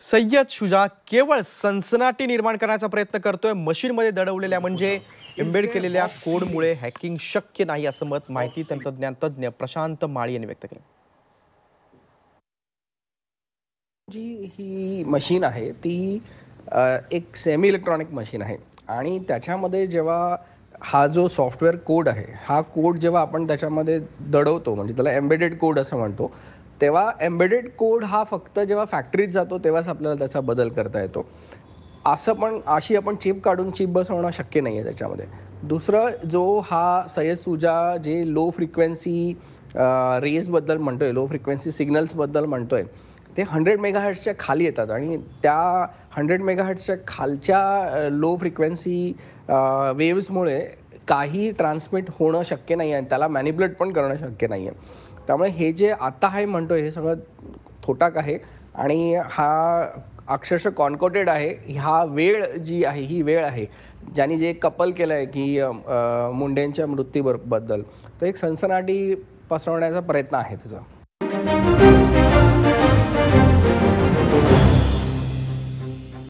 सय्यद शुजा केवळ सनसनाटी निर्माण करण्याचा प्रयत्न करतोय. मशीनमध्ये दडवलेल्या म्हणजे एम्बेड केलेल्या कोडमुळे हॅकिंग शक्य नाही असं मत माहिती तंत्रज्ञान तज्ज्ञ प्रशांत माळी यांनी व्यक्त केलं. जी ही मशीन आहे ती एक सेमी इलेक्ट्रॉनिक मशीन आहे. आणि त्याच्यामध्ये जेव्हा हा जो सॉफ्टवेअर कोड आहे हा कोड जेव्हा आपण त्याच्यामध्ये दडवतो म्हणजे त्याला एम्बेडेड कोड असं म्हणतो तेव्हा एम्बेडेड कोड हा फक्त जेव्हा फॅक्टरीत जातो तेव्हाच आपल्याला त्याचा बदल करता येतो. असं पण अशी आपण चिप काढून चिप बसवणं शक्य नाही आहे त्याच्यामध्ये. दुसरं जो हा सय्यद सुजा जे लो फ्रिक्वेन्सी रेजबद्दल आहे लो फ्रिक्वेन्सी सिग्नल्सबद्दल म्हणतो आहे ते हंड्रेड मेगाहर्ट्सच्या खाली येतात आणि त्या हंड्रेड मेगाहर्ट्सच्या खालच्या लो फ्रिक्वेन्सी वेव्समुळे काही ट्रान्समिट होणं शक्य नाही आहे त्याला मॅनिप्युलेट पण करणं शक्य नाही आहे त्यामुळे हे जे आता आहे म्हणतोय हे सगळं थोटाक आहे. आणि हा अक्षरशः कॉन्कोटेड आहे. ह्या वेळ जी आहे ही वेळ आहे ज्यांनी जे कपल केलं आहे की मुंडेंच्या मृत्यूबद्दल तर एक सनसनाटी पसरवण्याचा प्रयत्न आहे त्याचा.